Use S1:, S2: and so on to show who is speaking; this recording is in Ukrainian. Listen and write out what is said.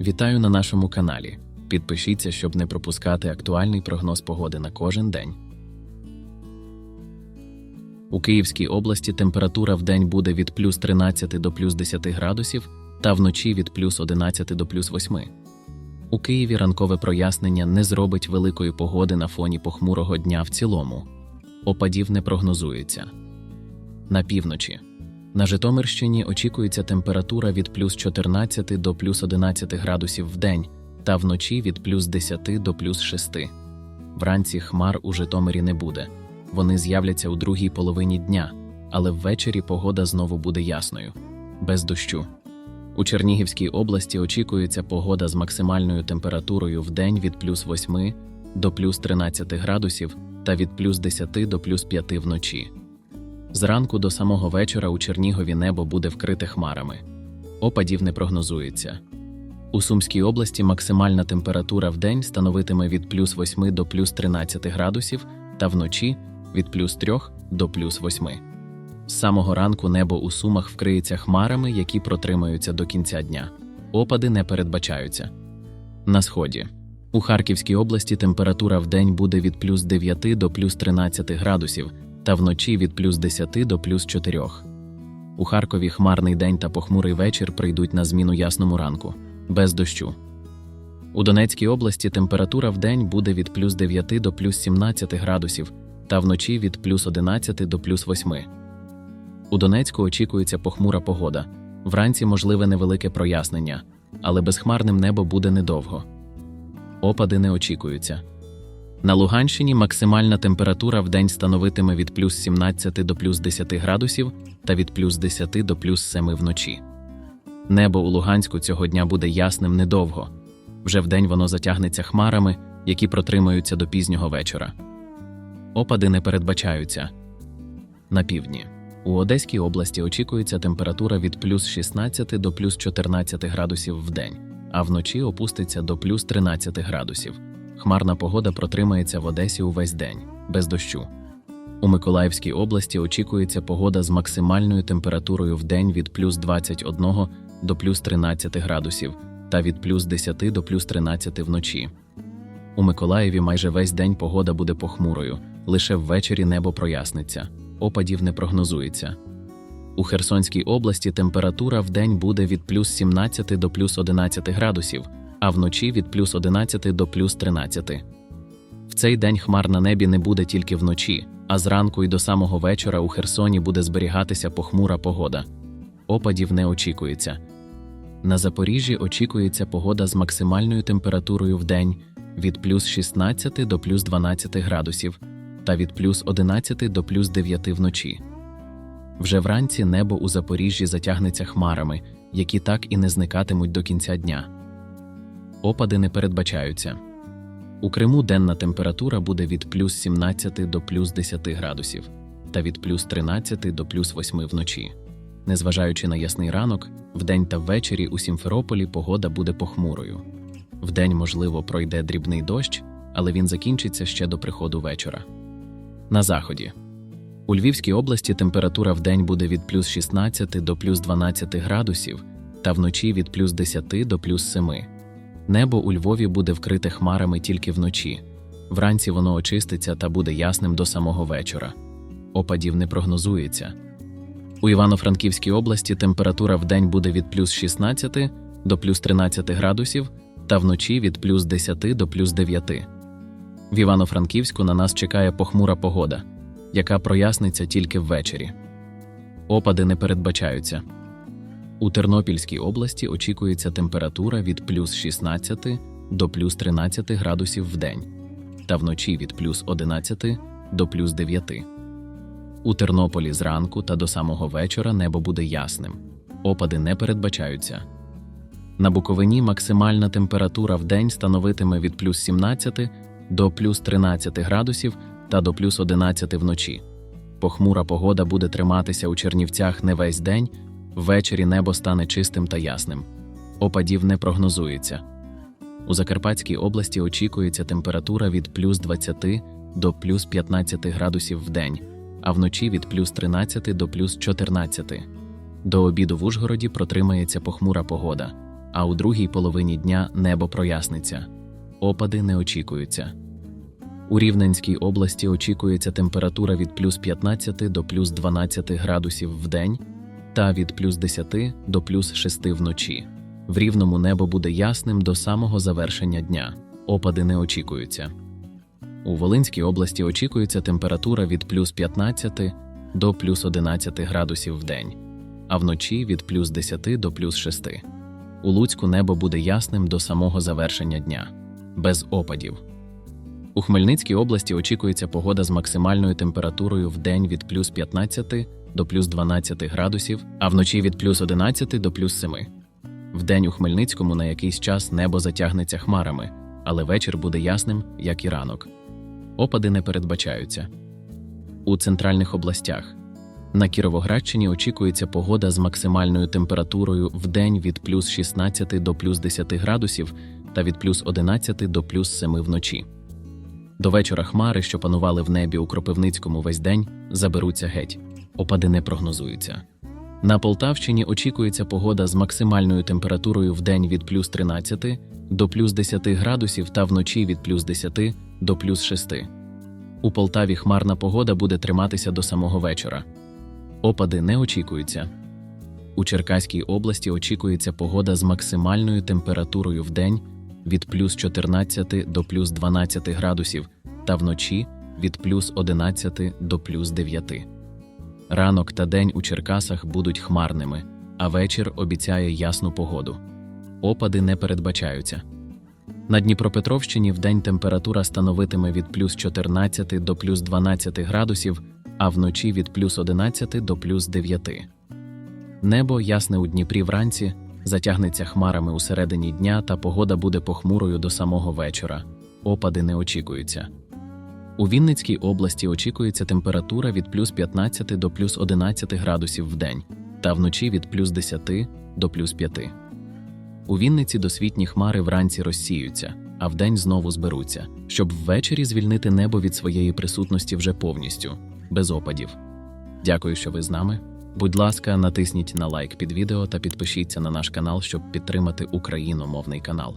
S1: Вітаю на нашому каналі. Підпишіться, щоб не пропускати актуальний прогноз погоди на кожен день. У Київській області температура в день буде від плюс 13 до плюс 10 градусів та вночі від плюс 11 до плюс 8. У Києві ранкове прояснення не зробить великої погоди на фоні похмурого дня в цілому. Опадів не прогнозується. На півночі. На Житомирщині очікується температура від плюс 14 до плюс 11 градусів в день та вночі від плюс 10 до плюс 6. Вранці хмар у Житомирі не буде. Вони з'являться у другій половині дня, але ввечері погода знову буде ясною, без дощу. У Чернігівській області очікується погода з максимальною температурою в день від плюс 8 до плюс 13 градусів та від плюс 10 до плюс 5 вночі. Зранку до самого вечора у Чернігові небо буде вкрите хмарами. Опадів не прогнозується. У Сумській області максимальна температура в день становитиме від плюс 8 до плюс 13 градусів та вночі від плюс 3 до плюс 8. З самого ранку небо у Сумах вкриється хмарами, які протримаються до кінця дня. Опади не передбачаються. На сході. У Харківській області температура в день буде від плюс 9 до плюс 13 градусів та вночі від плюс 10 до плюс 4. У Харкові хмарний день та похмурий вечір прийдуть на зміну ясному ранку, без дощу. У Донецькій області температура в день буде від плюс 9 до плюс 17 градусів та вночі від плюс 11 до плюс 8. У Донецьку очікується похмура погода. Вранці можливе невелике прояснення, але безхмарним небо буде недовго. Опади не очікуються. На Луганщині максимальна температура в день становитиме від плюс 17 до плюс 10 градусів та від плюс 10 до плюс 7 вночі. Небо у Луганську цього дня буде ясним недовго. Вже вдень воно затягнеться хмарами, які протримаються до пізнього вечора. Опади не передбачаються. На півдні. У Одеській області очікується температура від плюс 16 до плюс 14 градусів в день, а вночі опуститься до плюс 13 градусів. Хмарна погода протримається в Одесі увесь день, без дощу. У Миколаївській області очікується погода з максимальною температурою в день від плюс 21 до плюс 13 градусів та від плюс 10 до плюс 13 вночі. У Миколаєві майже весь день погода буде похмурою, лише ввечері небо проясниться, опадів не прогнозується. У Херсонській області температура в день буде від плюс 17 до плюс 11 градусів, а вночі від плюс 11 до плюс 13. В цей день хмар на небі не буде тільки вночі, а зранку і до самого вечора у Херсоні буде зберігатися похмура погода. Опадів не очікується. На Запоріжжі очікується погода з максимальною температурою в день від плюс 16 до плюс 12 градусів та від плюс 11 до плюс 9 вночі. Вже вранці небо у Запоріжжі затягнеться хмарами, які так і не зникатимуть до кінця дня. Опади не передбачаються. У Криму денна температура буде від плюс 17 до плюс 10 градусів та від плюс 13 до плюс 8 вночі. Незважаючи на ясний ранок, вдень та ввечері у Сімферополі погода буде похмурою. Вдень, можливо, пройде дрібний дощ, але він закінчиться ще до приходу вечора. На заході. У Львівській області температура вдень буде від плюс 16 до плюс 12 градусів та вночі від плюс 10 до плюс 7. Небо у Львові буде вкрите хмарами тільки вночі. Вранці воно очиститься та буде ясним до самого вечора. Опадів не прогнозується. У Івано-Франківській області температура вдень буде від плюс 16 до плюс 13 градусів та вночі від плюс 10 до плюс 9. В Івано-Франківську на нас чекає похмура погода, яка проясниться тільки ввечері. Опади не передбачаються. У Тернопільській області очікується температура від плюс 16 до плюс 13 градусів в день та вночі від плюс 11 до плюс 9. У Тернополі зранку та до самого вечора небо буде ясним. Опади не передбачаються. На Буковині максимальна температура в день становитиме від плюс 17 до плюс 13 градусів та до плюс 11 вночі. Похмура погода буде триматися у Чернівцях не весь день, ввечері небо стане чистим та ясним. Опадів не прогнозується. У Закарпатській області очікується температура від плюс 20 до плюс 15 градусів в день, а вночі від плюс 13 до плюс 14. До обіду в Ужгороді протримається похмура погода, а у другій половині дня небо проясниться. Опади не очікуються. У Рівненській області очікується температура від плюс 15 до плюс 12 градусів в день та від плюс 10 до плюс 6 вночі. В рівному небо буде ясним до самого завершення дня. Опади не очікуються. У Волинській області очікується температура від плюс 15 до плюс 11 градусів в день, а вночі від плюс 10 до плюс 6. У Луцьку небо буде ясним до самого завершення дня, без опадів. У Хмельницькій області очікується погода з максимальною температурою в день від плюс 15 до плюс 12 градусів, а вночі від плюс 11 до плюс 7. Вдень у Хмельницькому на якийсь час небо затягнеться хмарами, але вечір буде ясним, як і ранок. Опади не передбачаються. У центральних областях на Кіровоградщині очікується погода з максимальною температурою в день від плюс 16 до плюс 10 градусів та від плюс 11 до плюс 7 вночі. До вечора хмари, що панували в небі у Кропивницькому весь день, заберуться геть. Опади не прогнозуються. На Полтавщині очікується погода з максимальною температурою в день від плюс 13 до плюс 10 градусів та вночі від плюс 10 до плюс 6. У Полтаві хмарна погода буде триматися до самого вечора. Опади не очікуються. У Черкаській області очікується погода з максимальною температурою в день від плюс 14 до плюс 12 градусів та вночі від плюс 11 до плюс 9. Ранок та день у Черкасах будуть хмарними, а вечір обіцяє ясну погоду. Опади не передбачаються. На Дніпропетровщині вдень температура становитиме від плюс 14 до плюс 12 градусів, а вночі від плюс 11 до плюс 9. Небо ясне у Дніпрі вранці, затягнеться хмарами у середині дня, та погода буде похмурою до самого вечора. Опади не очікуються. У Вінницькій області очікується температура від плюс 15 до плюс 11 градусів в день, та вночі від плюс 10 до плюс 5. У Вінниці досвітні хмари вранці розсіються, а вдень знову зберуться, щоб ввечері звільнити небо від своєї присутності вже повністю, без опадів. Дякую, що ви з нами. Будь ласка, натисніть на лайк під відео та підпишіться на наш канал, щоб підтримати україномовний канал.